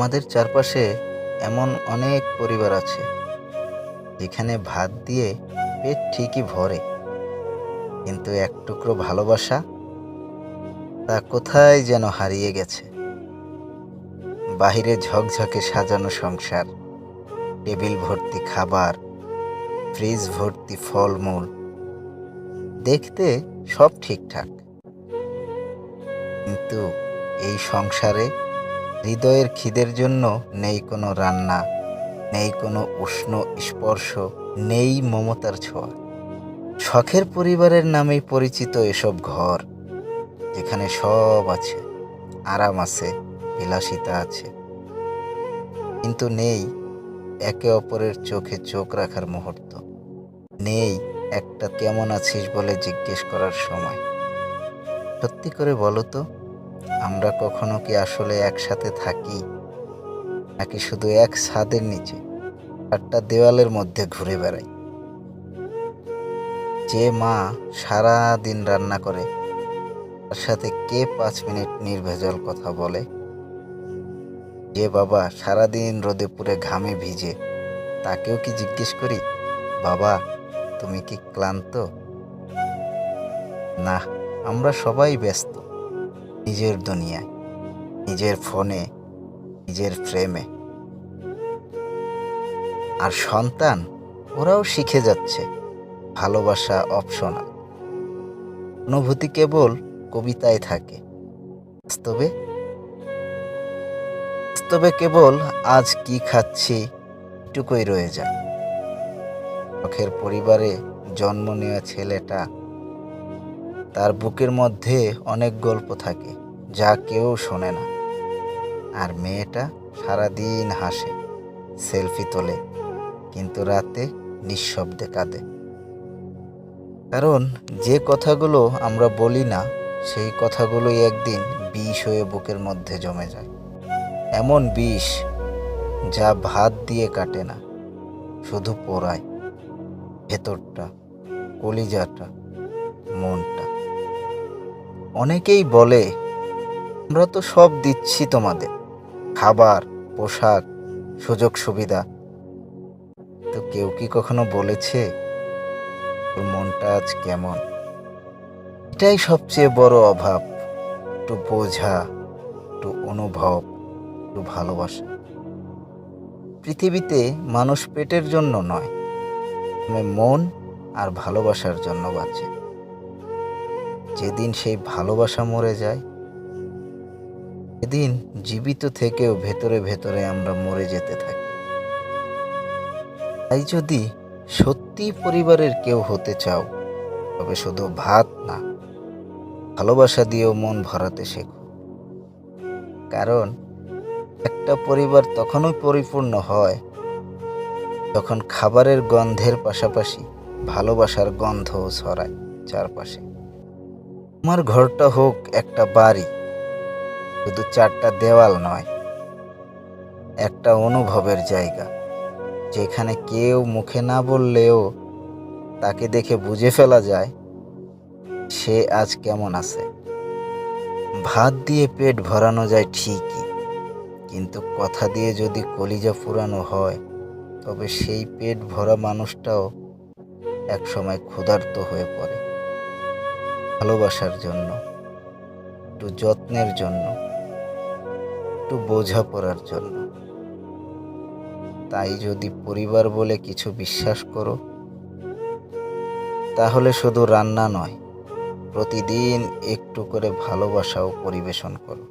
আমাদের চারপাশে এমন অনেক পরিবার আছে, যেখানে ভাত দিয়ে পেট ঠিকই ভরে, কিন্তু এক টুকরো ভালোবাসা তা কোথায় যেন হারিয়ে গেছে। বাহিরে ঝকঝকে সাজানো সংসার, টেবিল ভর্তি খাবার, ফ্রিজ ভর্তি ফলমূল, দেখতে সব ঠিকঠাক। কিন্তু এই সংসারে হৃদয়ের খিদের জন্য নেই কোনো রান্না, নেই কোনো উষ্ণ স্পর্শ, নেই মমতার ছোঁয়া। শখের পরিবারের নামেই পরিচিত এসব ঘর, যেখানে সব আছে, আরাম আছে, বিলাসিতা আছে। কিন্তু নেই একে অপরের চোখে চোখ রাখার মুহূর্ত। নেই একটা কেমন আছিস বলে জিজ্ঞেস করার সময়। সত্যি করে বলো তো আমরা কখনো কি আসলে একসাথে থাকি? নাকি শুধু এক ছাদের নিচে? একটা দেওয়ালের মধ্যে ঘুরে বেড়াই। যে মা সারা দিন রান্না করে, তার সাথে কে পাঁচ মিনিট নির্ভেজাল কথা বলে? যে বাবা সারাদিন রোদে পুড়ে ঘামে ভিজে, তাকেও কি জিজ্ঞেস করি? বাবা, তুমি কি ক্লান্ত? না, আমরা সবাই ব্যস্ত। নিজের দুনিয়ায়, নিজের ফোনে, নিজের ফ্রেমে। আর সন্তান, ওরাও শিখে যাচ্ছে, ভালোবাসা অপশনাল। অনুভূতি কেবল কবিতায় থাকে। বাস্তবে বাস্তবে কেবল আজ কি খাচ্ছি, এটুকুই রয়ে যায়। শখের পরিবারে জন্ম নেওয়া ছেলেটা তার বুকের মধ্যে অনেক গল্প থাকে, যা কেউ শোনে না। আর মেয়েটা সারাদিন হাসে, সেলফি তোলে, কিন্তু রাতে নিঃশব্দে কাঁদে। কারণ যে কথাগুলো আমরা বলি না, সেই কথাগুলোই একদিন বিষ হয়ে বুকের মধ্যে জমে যায়। এমন বিষ যা ভাত দিয়ে কাটে না, শুধু পোড়ায়। ভেতরটা, কলিজাটা, মনটা। অনেকেই বলে, আমরা তো সব দিচ্ছি তোমাদের। খাবার, পোশাক, সুযোগ সুবিধা। তো কেউ কি কখনো বলেছে, তোর মনটা আজ কেমন? এটাই সবচেয়ে বড় অভাব। একটু বোঝা, একটু অনুভব, একটু ভালোবাসা। পৃথিবীতে মানুষ পেটের জন্য নয়, মন আর ভালোবাসার জন্য বাঁচে। যেদিন সেই ভালোবাসা মরে যায়, সেদিন জীবিত থেকেও ভেতরে ভেতরে আমরা মরে যেতে থাকি। তাই যদি সত্যি পরিবারের কেউ হতে চাও, তবে শুধু ভাত না, ভালোবাসা দিয়েও মন ভরাতে শেখো। কারণ একটা পরিবার তখনই পরিপূর্ণ হয় যখন খাবারের গন্ধের পাশাপাশি ভালোবাসার গন্ধও ছড়ায় চারপাশে। আমার ঘরটা হোক একটা বাড়ি, শুধু চারটা দেওয়াল নয়, একটা অনুভবের জায়গা, যেখানে কেউ মুখে না বললেও তাকে দেখে বুঝে ফেলা যায়, সে আজ কেমন আছে। ভাত দিয়ে পেট ভরানো যায় ঠিকই, কিন্তু কথা দিয়ে যদি কলিজা পুরানো হয়, তবে সেই পেট ভরা মানুষটাও একসময় ক্ষুধার্ত হয়ে পড়ে। ভালোবাসার জন্য, একটু যত্নের জন্য, একটু বোঝা পড়ার জন্য। তাই যদি পরিবার বলে কিছু বিশ্বাস করো, তাহলে শুধু রান্না নয়, প্রতিদিন একটু করে ভালোবাসাও পরিবেশন করো।